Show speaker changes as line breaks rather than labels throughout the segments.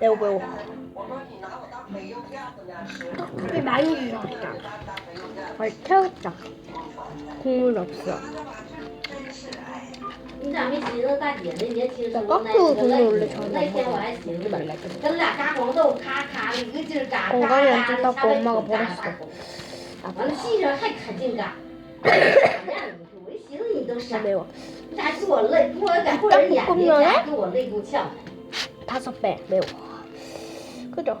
매워 배워 떡국이 많이 들어있다. 잘 태웠다. 국물 없어.
떡국
국물 원래
전에 먹어. 어,
공간이 안 좋다고 엄마가 버렸어.
아
매워.
떡국 국물에?
다섯 배 매워. 그죠?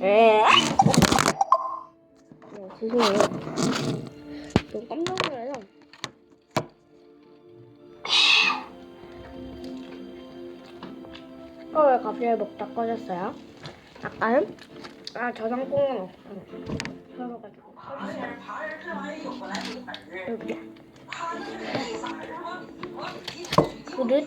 에. 어, 죄송해요. 좀 깜짝 놀라서. 어, 왜 갑자기 먹다 꺼졌어요? 아까는? 아, 저장통은 없어. 그래가지고.
旁人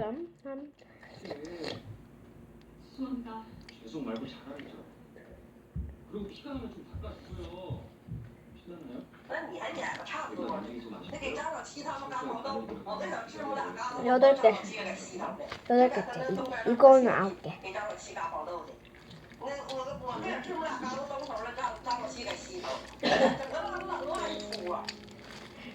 10점, 3.
죄송합니다. 죄송 말고 잘하죠. 그리고 피가 나면 좀 닦아주고요. 피가 나요?
那你还演的差不
이거
多，
안녕히 좀
那给张小七他们干黄豆，我跟小志我俩干黄豆，
여덟 개.
张小七给吸他们的。
8개째. 이, 이거는 9개.
给张小七干黄豆的。那我跟我跟小志我俩干到东头了，张张小七给吸头，整个乱乱乱出啊！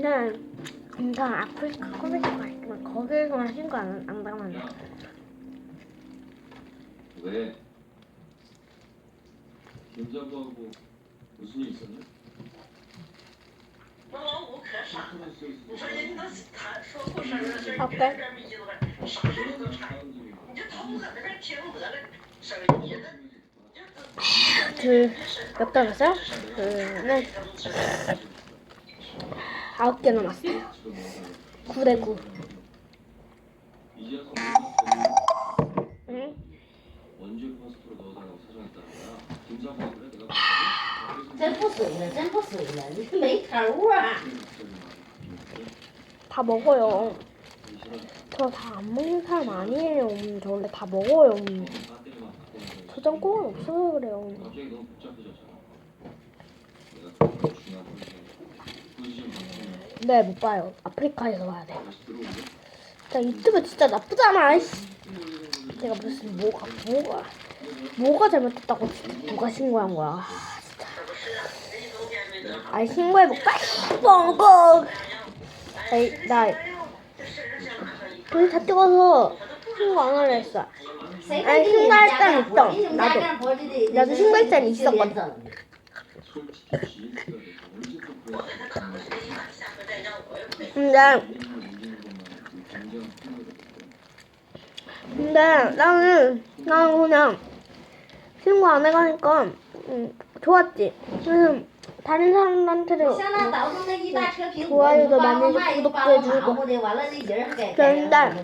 근데, 근데 아프리카 컴퓨터가 있지만 거기에서만 신고 안, 안 당하네.
야. 왜? 김자부하고 무슨 일 있었냐?
那老五可傻了，
스트레스
你说
있어.
人家都谈说过生日的事儿，
OK
你这边逼着呗，啥事儿都掺，你就偷搁那边听得了，生意那。
둘, 몇 개 남았어요? 둘, 넷, 아홉 개 남았어. 9대 9.
이제야
응?
원주에 포스트로 넣어달라고 사정했다는 거야. 김자부가 그래 내가
真不水了，真不水了，你没头啊！
다 먹어요. 저 다 안 먹는 사람 아니에요. 음, 저 원래 다 먹어요. 음. 저장고가 없어서 그래요.
갑자기
네, 못 봐요. 아프리카에서 봐야 돼. 자, 유튜브 진짜 나쁘잖아. 이씨. 내가 무슨 뭐가 뭐가 뭐가 잘못됐다고 누가 신고한 거야? 아, 진짜. 아, 신고해 볼까? 뻥뻥. 아이, 나 불이 다 뜨거워서 신고 안 하려 했어. 아니 신고할
땐
있어. 나도 나도 신고할 땐 있었거든. 근데 근데 나는 나는 그냥 친구 안 해가니까 음, 좋았지. 음, 다른 사람한테도 좋아요도 많이 구독도 해주고.
그런데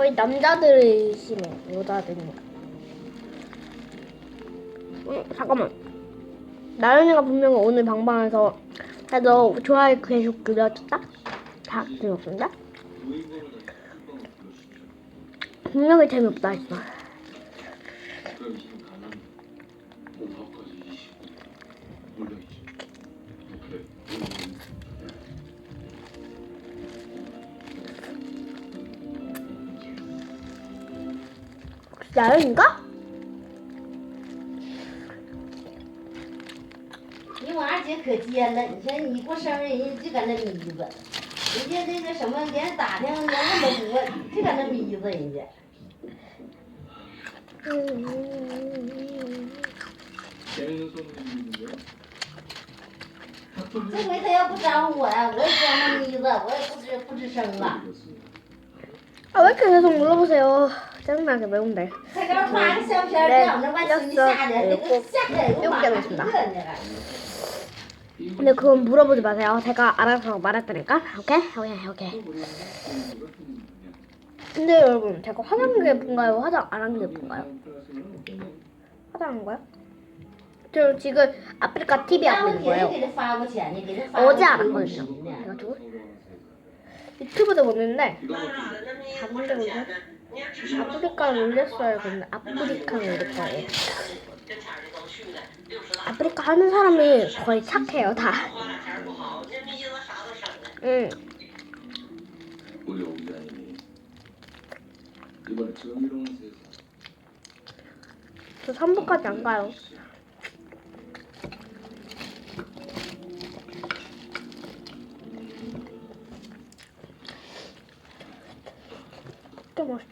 거의 남자들이시네, 여자들이. 응, 잠깐만. 나연이가 분명히 오늘 방방에서 해도 좋아요 계속 눌러줬다? 다
불러주십시오.
분명히 재미없다 했어. 혹시 나연인가?
你娃儿姐可尖了，你说你过生日，人家就搁那眯着，人家那个什么连打听连问都不问，就搁那眯着人家。
음,
재밌는 소문이 있는데요.
这回他要不招呼我呀，我也装那眯着，我也不吱不吱声了。
아, 왜 이렇게 계속 눌러보세요. 짜증나게 매운데.
네, 네 꼭 이렇게
근데 그건 물어보지 마세요. 제가 알아서 말했다니까. 오케이? 오케이, 오케이. 근데 여러분, 제가 화장 게 예쁜가요? 화장 안 한 게 예쁜가요? 화장 한 거야? 저 지금 아프리카 TV 하고 있는 거예요. 어제 알았거든요. 그래가지고 유튜브도 보는데
안 보려고
아프리카를 올렸어요. 근데
아프리카는 이렇게
아프리카 하는 사람이 거의 착해요, 다. 응. 저 3부까지 안 가요.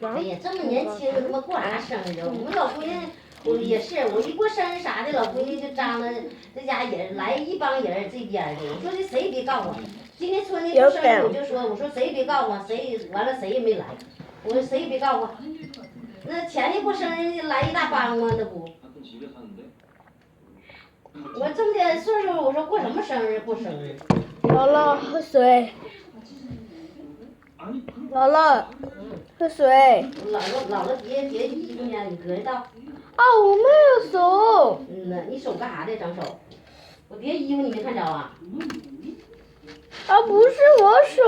哎呀，这么年轻，他妈过啥生日？我们老闺女，我也是，我一过生日啥的，老闺女就张罗，这家也来一帮人这边的。我说这谁也别告诉我，今天村里过生日，我就说，我说谁也别告诉我，谁完了谁也没来，我说谁也别告诉我。那前天过生日来一大帮吗？那不？我这么点岁数，我说过什么生日？过生日？
姥姥，喝
水。姥姥，喝水。
姥姥，姥姥衣服呢，你搁这。
啊，我没有手。
嗯，你手干啥的？长手？我别衣服，你没看着啊？
啊，不是我手。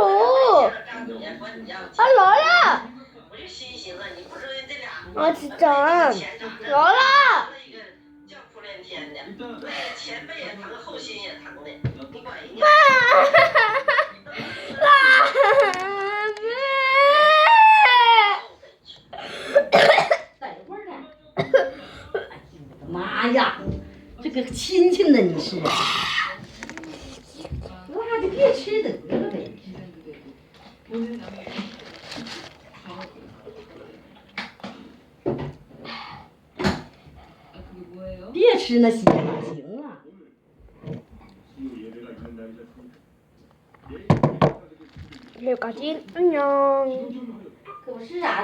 啊，姥姥。
我就心寻思，你不这俩。
姥姥。亲戚呢？你是，那就别吃得了呗。别吃那些了，行啊。